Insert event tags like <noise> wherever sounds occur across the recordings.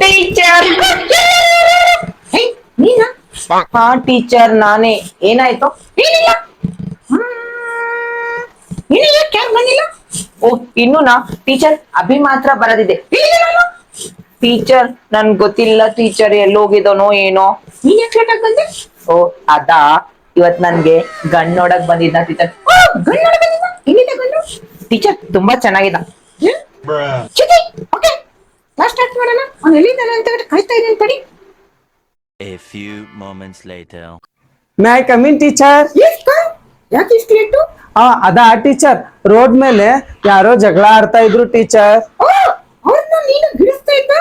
Teacher ನೀನಾ ಹಾ teacher ನಾನೇ. ಏನಾಯ್ತು? ಏನಿಲ್ಲ. ಏನಿಲ್ಲ ಕ್ಯಾಬ್ ಬಂದಿಲ್ಲ. ಓ ಇನ್ನು ನಾ ಟೀಚರ್ ಅಭಿ ಮಾತ್ರ ಬರದಿದೆ. ಟೀಚರ್ ನನ್? ಗೊತ್ತಿಲ್ಲ ಟೀಚರ್ ಎಲ್ಲೋಗಿದನೋ ಏನೋ. ನೀನ್ ಯಾಕೆ ಬಂದೆ? ಓ ಅದಾ. ಇವತ್ ನನ್ಗೆ ಗಣ್ ನೋಡಕ್ ಬಂದಿದ್ದ ಟೀಚರ್ ಟೀಚರ್ ತುಂಬಾ ಚೆನ್ನಾಗಿದ್ದ. ಚಿಟಿ ಓಕೆ. ಕ್ಲಾಸ್ ಸ್ಟಾರ್ಟ್ ಮಾಡೋಣ? ಅವ್ನು ಎಲ್ಲಿದ್ದಾನೆ ಅಂತ ಕಾಯ್ತಾ ಇದ್ದೀನಿ ತಡಿ A few moments later. May I come in teacher ಯಾಕೆ ಇಷ್ಟು ಲೇಟು ಆ ಅದಾ ಟೀಚರ್ ರೋಡ್ ಮೇಲೆ ಯಾರೋ ಜಗಳ ಆಡ್ತಾ ಇದ್ರು ಟೀಚರ್ ಓ ಅವ್ರನ್ನ ನೀನು ಬಿಡಿಸ್ತಾ ಇದ್ದ?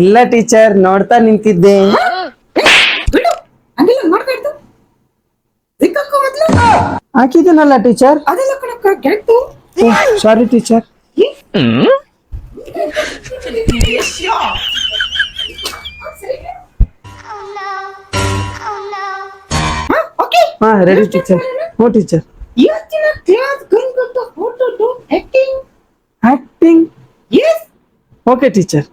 ಇಲ್ಲ ಟೀಚರ್ ನೋಡ್ತಾ ನಿಂತಿದ್ದೆ. ಬಿಡು. ಹಂಗೆಲ್ಲ ಹಾಕಿದ್ದೀನಲ್ಲ ಟೀಚರ್? ಅದೆಲ್ಲ ಕಣಕ್ಕ ಗೆಟ್ಟು ಸಾರಿ ಟೀಚರ್. ಓಕೆ. ಹಾ ರೆಡಿ ಟೀಚರ್ ಹೋ ಟೀಚರ್ ಇವತ್ತಿನ class ಗಂಗೊಟ್ಟು photo to acting acting yes okay teacher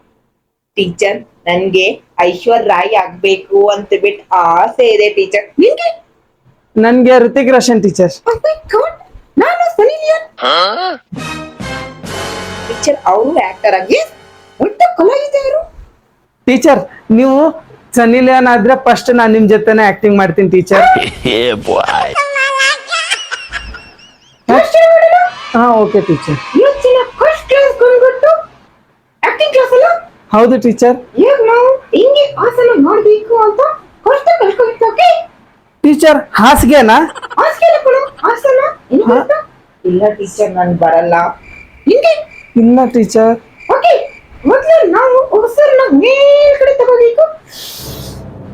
teacher ನನ್ಗೆ ಐಶ್ವರ್ ರಾಯ್ ಆಗ್ಬೇಕು ಅಂತ ಬಿಟ್ಟು ಆಸೆ ಇದೆ ಟೀಚರ್ ನಿನ್ಗೆ ನನ್ಗೆ Hrithik Roshan teacher Oh my God, ನಾನು ಸನಿ ಲಿಯೋನ್ ಟೀಚರ್ ಅವರು ಆಕ್ಟರ್ ಆಗಿ ದೊಡ್ಡ ಕಲಾವಿದರು ಟೀಚರ್ ನೀವು ಸನ್ನಿ ಲಿಯೋನ್ ಆದ್ರೆ ಫಸ್ಟ್ ನಾನು ನಿಮ್ ಜೊತೆನೆ ಆಕ್ಟಿಂಗ್ ಮಾಡ್ತೀನಿ ಟೀಚರ್. <laughs> ಹಾ ಓಕೆ ಟೀಚರ್ ಇವತ್ತಿನ ಫಸ್ಟ್ ಕ್ಲಾಸ್ ಬಂದ್ಬಿಟ್ಟು ಆಕ್ಟಿಂಗ್ ಕ್ಲಾಸ್ ಅಲ್ಲ? ಹೌದು ಟೀಚರ್ ಈಗ ನಾವು ಹಿಂಗೆ ಆಸನ ಮಾಡಬೇಕು ಅಂತ ಫಸ್ಟ್ ಕಲ್ತ್ಕೊಬೇಕು ಓಕೆ ಟೀಚರ್ ಹಾಸಿಗೆನಾ? ಆಸನ ಕೊಡು? ಇಲ್ಲ ಟೀಚರ್ ನನ್ ಬರಲ್ಲ. ಹಿಂಗೆ? ಇಲ್ಲ ಟೀಚರ್ ಓಕೆ ಮೊದಲು ನಾವು ಉಸಿರನ್ನ ಮೇಲ್ಗಡೆ ತಗೋಬೇಕು.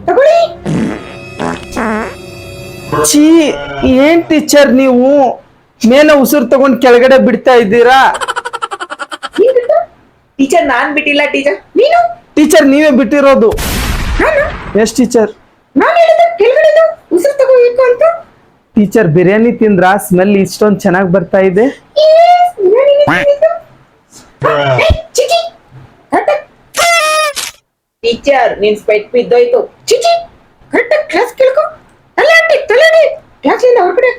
ತಗೊಳ್ಳಿ. ಛೀ ಏನ್ ಟೀಚರ್ ನೀವು? ಮೇಲೆ ಉಸಿರು ತಗೊಂಡ್ ಕೆಳಗಡೆ ಬಿಡ್ತಾ ಇದ್ದೀರಾ? ಟೀಚರ್ ನಾನ್ ಬಿಟ್ಟಿಲ್ಲ ಟೀಚರ್ ನೀನು? ಟೀಚರ್ ನೀವೇ ಬಿಟ್ಟಿರೋದು. ಎಸ್ ಟೀಚರ್ ನಾನು ಹೇಳಿದ ಕೆಳಗಡೆ ಉಸಿರು ತಗೋಬೇಕು ಅಂತ ಟೀಚರ್ ಬಿರಿಯಾನಿ ತಿಂದ್ರ? ಸ್ಮೆಲ್ ಇಷ್ಟೊಂದ್ ಚೆನ್ನಾಗ್ ಬರ್ತಾ ಇದೆ. ಟೀಚರ್ ನಿನ್ ಸ್ಪೆಟ್ ಬಿದ್ದೋಯ್ತು. ಚಿಚಿ ಕರೆಕ್ಟ್ ಕ್ಲಾಸ್ ಕೇಳ್ಕೊ. ತಲಾಟಿ ತಲಾಟಿ ಕ್ಲಾಸಿಂದ ಹೊರಗಡೆ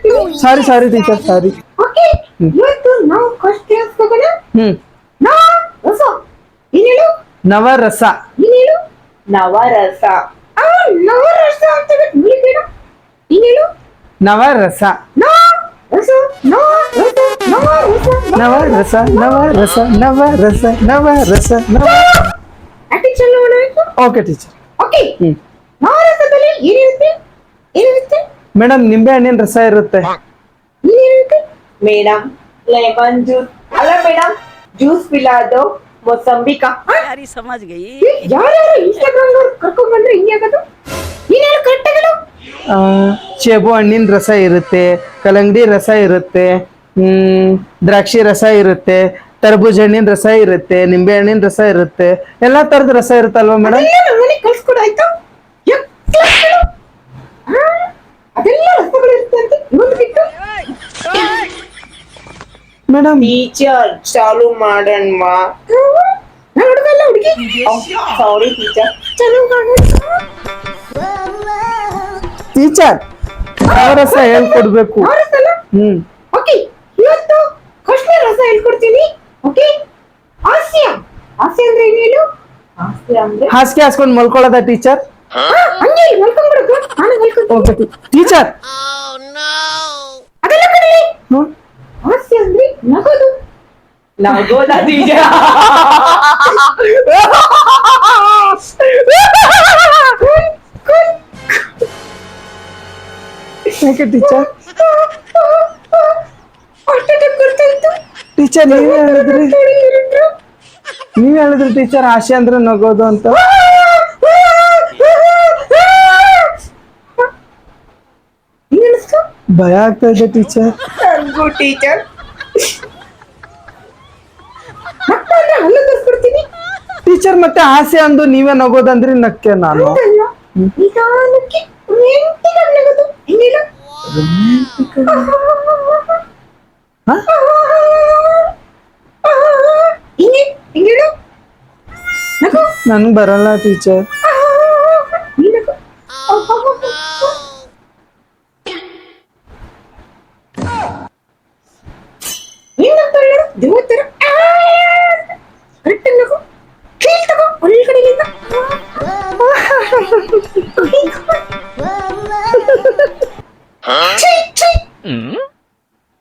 ಸಾರಿ ಸಾರಿ ಟೀಚರ್ ಸಾರಿ ಓಕೆ ಇವತ್ತು ನಾವು ಫಸ್ಟ್ ಕ್ಲಾಸ್ ಹೋಗೋಣ. ಹ್ಮ್. ನಾ ರಸ ಏನೇಳು ನವರಸ. ನೀನ್ ಹೇಳು? ನವರಸ. ಆ ನವರಸ ಅಂತ ನೀನು ನೀನೇಳು ನವರಸ ನವರಸ ನವರಸ ನವರಸ ನವರಸ ಓಕೆ ಟೀಚರ್ ಓಕೆ ನವರಸದಲ್ಲಿ ಏನಿರುತ್ತೆ ಏನಿರುತ್ತೆ ಮೇಡಮ್ ನಿಂಬೆ ಹಣ್ಣಿನ ರಸ ಇರುತ್ತೆ ಏನಿರುತ್ತೆ ಮೇಡಮ್ ಲೆಮನ್ ಜ್ಯೂಸ್ ಅಲ್ಲ ಮೇಡಮ್ ಜ್ಯೂಸ್ ಪಿಲಾದು ಮೊಸಂಬಿ ಕಾ ಯಾರಿ ಸಮಾಜ್ ಗೈ ಯಾರು ಯಾರು ಇನ್ಸ್ಟಾಗ್ರಾಮ್ ಕರ್ಕೊಂಡು ಬಂದ್ರೆ ಹಿಂಗೆ ಆಗೋದು ನೀನು ಕರೆಕ್ಟ್ ಆಗಲ್ಲ ಸೇಬು ಹಣ್ಣಿನ ರಸ ಇರುತ್ತೆ ಕಲಂಗಡಿ ರಸ ಇರುತ್ತೆ ಹ್ಮ್ ದ್ರಾಕ್ಷಿ ರಸ ಇರುತ್ತೆ ತರಬೂಜ ಹಣ್ಣಿನ ರಸ ಇರುತ್ತೆ ನಿಂಬೆ ಹಣ್ಣಿನ ರಸ ಇರುತ್ತೆ ಎಲ್ಲಾ ತರದ ರಸ ಇರುತ್ತಲ್ವಾ ಮೇಡಮ್ ಮೇಡಮ್ ಟೀಚರ್ ಚಾಲು ಮಾಡೋಣ ನಾನು ಹುಡುಗಲ್ಲ ಹುಡುಗಿ. ಸಾರಿ ಟೀಚರ್ ಚಾಲು ಮಾಡೋಣ ಟೀಚರ್. ರಸ ಹೇಳ್ಕೊಡ್ಬೇಕು. ಅವರಸಲ್ಲ ಹ್ಮ್. ಓಕೆ ಇವತ್ತು ಕೃಷ್ಣ ರಸ ಹೇಳ್ಕೊಡ್ತೀನಿ. ಓಕೆ ಹಾಸ್ಯ. ಹಾಸ್ಯ ಅಂದ್ರೆ ಏನು ಹೇಳು? ಹಾಸ್ಯ ಅಂದ್ರೆ? ಹಾಸಿಗೆ ಹಾಸ್ಕೊಂಡ್ ಮಲ್ಕೊಳ್ಳೋದ ಟೀಚರ್? ಹಾ, ಹಂಗೆ ಮಲ್ಕೊಂಡ್ಬಿಡೋದು ನಾನು ಮಲ್ಕೊಂತೀನಿ. Okay teacher. ಅದೆಲ್ಲ ಕಡೆ ಹಾಸ್ಯ ಅಂದ್ರೆ ನಗೋದು. ನಗೋದ ಟೀಚರ್ <laughs> ಯಾಕೆ ಟೀಚರ್? ಟೀಚರ್ ನೀವ್ ಹೇಳಿದ್ರಿ. ನೀವ್ ಹೇಳಿದ್ರಿ ಟೀಚರ್ ಆಸೆ ಅಂದ್ರೆ ನಗೋದು ಅಂತ. ಭಯ ಆಗ್ತಾ ಇದೆ ಟೀಚರ್. ಟೀಚರ್. ಟೀಚರ್ ಮತ್ತೆ ಆಸೆ ಅಂದು ನೀವೇ ನಗೋದಂದ್ರೆ ನಕ್ಕೆ ನಾನು? ಹೌದಲ್ಲ? romantic. Ha? ಹಿಂಗೆ ಹಿಂಗೆ ನನ್ಗೆ ಬರಲ್ಲ ಟೀಚರ್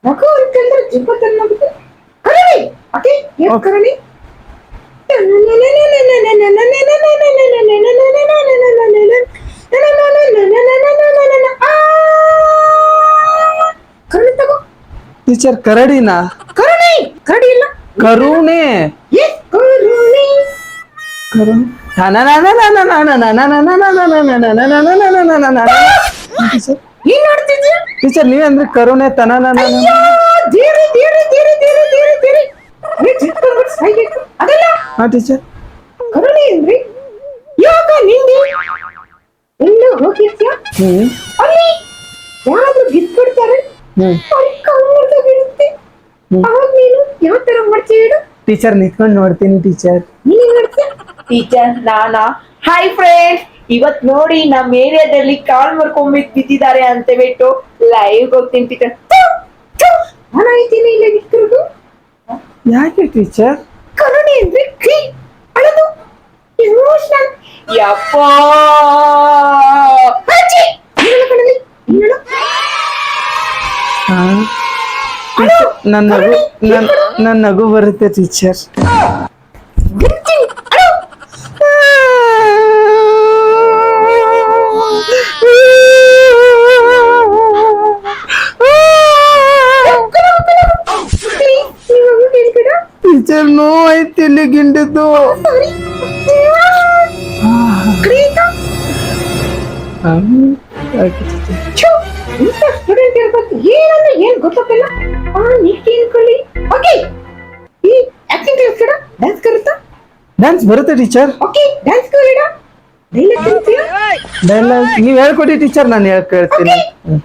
ನಗು ಅಂತಂದ್ರೆ ಜಿಬ್ಬತ್ತನ್ನ ನಗುತ್ತೆ ಕರಣಿ ಓಕೆ ಏನು ಕರಣಿ ಟೀಚರ್ ಕರಡಿನ ಕರುಣೆ ಕರಡಿ ಇಲ್ಲ ಕರುಣೆ ಕರುಣೆ ಕರುಣೆ ಟೀಚರ್ ಏನ್ ಮಾಡ್ತಿದ್ಯಾ ಟೀಚರ್ ನೀವೇ ಅಂದ್ರೆ ಕರುಣೆ ತನ ಸಾಯ್ಬೇಕು ಅದಲ್ಲ ಹಾ ಟೀಚರ್ ಕರುಣೆ ಅಂದ್ರೆ ಯಾಕ ನಿಂಗೆ? ಎಲ್ಲ ಹೋಗಿರ್ತೀಯ ಹ್ಮ್. ಅಲ್ಲಿ ಯಾರಾದ್ರೂ ಬಿದ್ಬಿಡ್ತಾರೆ ಹ್ಮ್. ಅವ್ರಿಗೆ ಕಾಲು ಬೀಳುತ್ತೆ. ಅವಾಗ ನೀನು ಯಾವ ತರ ಮಾಡ್ತೀಯ ಹೇಳು? ಟೀಚರ್ ನಿಂತ್ಕೊಂಡು ನೋಡ್ತೀನಿ ಟೀಚರ್ ನೀನ್ ಮಾಡ್ತೀಯ? ಟೀಚರ್ ನಾನಾ? ಹಾಯ್ ಫ್ರೆಂಡ್ಸ್ ಇವತ್ ನೋಡಿ ನಮ್ಮ ಏರಿಯಾದಲ್ಲಿ ಕಾಲ್ ಮರ್ಕೊಂಡ್ ಬಿದ್ದಿದ್ದಾರೆ ಅಂತ ಬಿಟ್ಟು ಲೈವ್ ಹೋಗ್ತೀನಿ ಟೀಚರ್ ಇಲ್ಲ ಯಾಕೆ ಟೀಚರ್ ಕರುಣೆ ಅಂದ್ರೆ ಕೈ ಅಳದು ಎಮೋಷನಲ್ ಯಪ್ಪ! ಅಜ್ಜಿ ಇನ್ನೊಂದು ಕಣ್ಣಲ್ಲಿ ಇನ್ನೊಂದು ನನ್ನ ನಗು ನನ್ನ ನಗು ಬರುತ್ತೆ ಟೀಚರ್ ಟೀಚರ್ ಐತಿ ಇಲ್ಲಿ ಗಿಂಡಿದ್ದು ಸ್ಟೂಡೆಂಟ್ ಇರ್ಬೇಕು. ಏನಂದ್ರೆ ಏನ್ ಗೊತ್ತಾಗಲ್ಲ ಆ ನೀನ್ ಕೇಳ್ಕೊಳ್ಳಿ ಓಕೆ ಈ ಆಕ್ಟಿಂಗ್ ಕ್ಲಾಸ್ ಕಡ ಡ್ಯಾನ್ಸ್ ಕಲಿತಾ ಡ್ಯಾನ್ಸ್ ಬರುತ್ತೆ ಟೀಚರ್ ಓಕೆ ಡ್ಯಾನ್ಸ್ ಕಲಿಡ ಡೈಲಾಗ್ ಕಲಿತೀಯಾ ಡೈಲಾಗ್ ನೀವ್ ಹೇಳ್ಕೊಡಿ ಟೀಚರ್ ನಾನು ಹೇಳ್ಕೊಳ್ತೀನಿ. ಕೇಳ್ತೀನಿ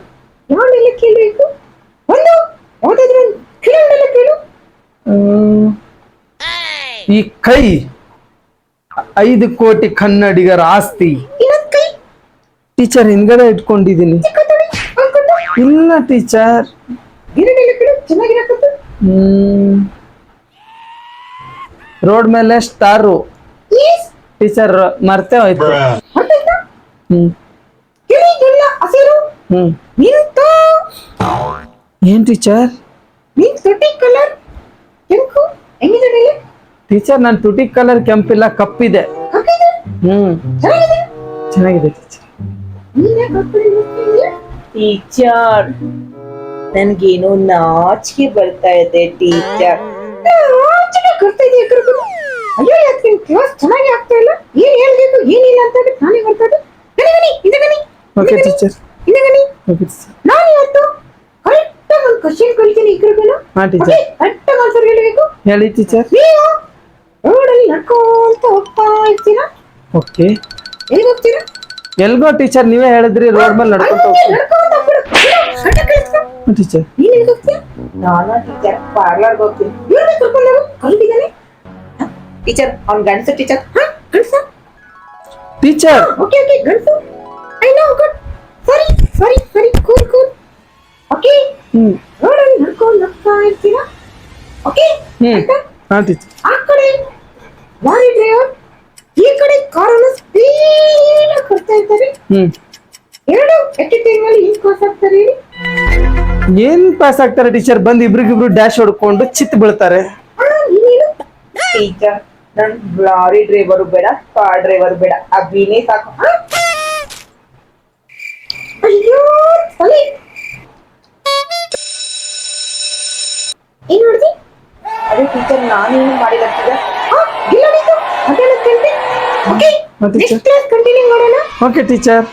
ಯಾವ ಡೈಲಾಗ್ ಕೇಳಬೇಕು? ಒಂದು? ಯಾವ್ದಾದ್ರು ಒಂದು ಕೇಳೋ ಡೈಲಾಗ್ ಕೇಳು. ಹ್ಮ್. ಈ ಕೈ ಐದು ಕೋಟಿ ಕನ್ನಡಿಗರ ಆಸ್ತಿ. ಟೀಚರ್ ಹಿಂದ್ಗಡೆ ಇಟ್ಕೊಂಡಿದ್ದೀನಿ. ಇಲ್ಲ ಟೀಚರ್. ರೋಡ್ ಮೇಲೆ ಸ್ಟಾರು ಟೀಚರ್ ಮರ್ತೆ ಹೋಯ್ತು. ಏನ್ ಟೀಚರ್? ಕಲರ್. ಟೀಚರ್ ನನ್ನ ತುಟಿ ಕಲರ್ ಕೆಂಪಿಲ್ಲ ಕಪ್ಪಿದೆ. ಹ್ಮ್. ಚೆನ್ನಾಗಿದೆ? ಟೀಚರ್ ನನ್ಗೇನು ನಾಚಿಕೆ ಬರ್ತಾ ಇದೆ ಟೀಚರ್? ಅಯ್ಯೋ ಯಾಕೆ ಕ್ಲಾಸ್ ಚೆನ್ನಾಗಿ ಆಗ್ತಾ ಇಲ್ಲ? ಏನ್ ಹೇಳ್ಬೇಕು ಏನಿಲ್ಲ ಅಂತ ಹೇಳಿ ನಾನೇ ಬರ್ತಾ ಇದೆ ಗಣಿ ಗಣಿ ಹಿಂದೆ ಓಕೆ ಟೀಚರ್ ನಾನು ಇವತ್ತು ಕರೆಕ್ಟ್ ಒಂದು ಕ್ವಶನ್ ಕಲಿತೀನಿ ಇಕ್ರಿಗೇನು ಹಾ ಟೀಚರ್ ಕರೆಕ್ಟ್ ಆನ್ಸರ್ ಹೇಳಬೇಕು. ಹೇಳಿ ಟೀಚರ್ ನೀವು ಹೋಗ್ತಾ ಇರ್ತೀರಾ ಓಕೆ ಎಲ್ಲಿಗೆ ಹೋಗ್ತೀರಾ ಎಲ್ಗೋ ಟೀಚರ್ ನೀವೇ ಹೇಳಿದ್ರಿ ರೋಡ್ ಮೇಲೆ ನಡ್ಕೊಂತ ಹಂಗೆ ಹೋಗ್ತೀನಿ ನಡ್ಕೊಂತ ಹೋಗ್ಬಿಡು. ಅಡ್ಡ ಕಳಿಸ್ಕೊ. ಟೀಚರ್ ನೀನ್ ಎಲ್ಲಿಗೆ ಹೋಗ್ತೀಯ? ನಾನು ಟೀಚರ್ ಪಾರ್ಲರ್ಗೆ ಹೋಗ್ತೀನಿ. ಇವ್ರನ್ನ ಕರ್ಕೊಂಡು ಹೋಗು. ಕಲ್ತಿದ್ದಾನೆ ಟೀಚರ್ ಅವ್ನ್ ಗಂಡಸ ಟೀಚರ್ ಹಾ ಗಂಡಸ? ಟೀಚರ್ ಓಕೆ ಓಕೆ ಗಂಡಸು. ಐ ನೋ ಗುಡ್ ಸರಿ ಸರಿ ಸರಿ ಕೂಲ್ ಕೂಲ್ ಓಕೆ ಹ್ಮ್. ರೋಡಲ್ಲಿ ನಡ್ಕೊಂಡು ಹೋಗ್ತಾ ಇರ್ತೀರಾ? ಓಕೆ ಹ್ಮ್. ಹಾ ಟೀಚರ್ ಆ ಕಡೆ ಲಾರಿ ಡ್ರೈವರ್ ಈ ಕಡೆ ಕಾರನ್ನು ಸ್ಪೀಡ್ ಬರ್ತಾ ಇದ್ದಾರೆ ಹ್ಮ್ ಎರಡು ಎಟ್ ಟೈಮ್ ಅಲ್ಲಿ ಹಿಂಗ್ ಪಾಸ್ ಆಗ್ತಾರೆ ಹೇಳಿ? ಏನ್ ಪಾಸ್ ಆಗ್ತಾರೆ ಟೀಚರ್ ಬಂದ್ ಇಬ್ರಿಗಿಬ್ರು ಡ್ಯಾಶ್ ಹೊಡ್ಕೊಂಡು ಚಿತ್ ಬೀಳ್ತಾರೆ. ಟೀಚರ್ ನನ್ ಲಾರಿ ಡ್ರೈವರ್ ಬೇಡ ಕಾರ್ ಡ್ರೈವರ್ ಬೇಡ ಅಭಿನೇ ಸಾಕು. ಆ? ಅಯ್ಯೋ ತಲೆ. ಏನ್ ನೋಡ್ತಿ ಅದೇ ಟೀಚರ್ ನಾನೇನು ಮಾಡಿಲ್ಲ ಟೀಚರ್ ಓಕೆ ಟೀಚರ್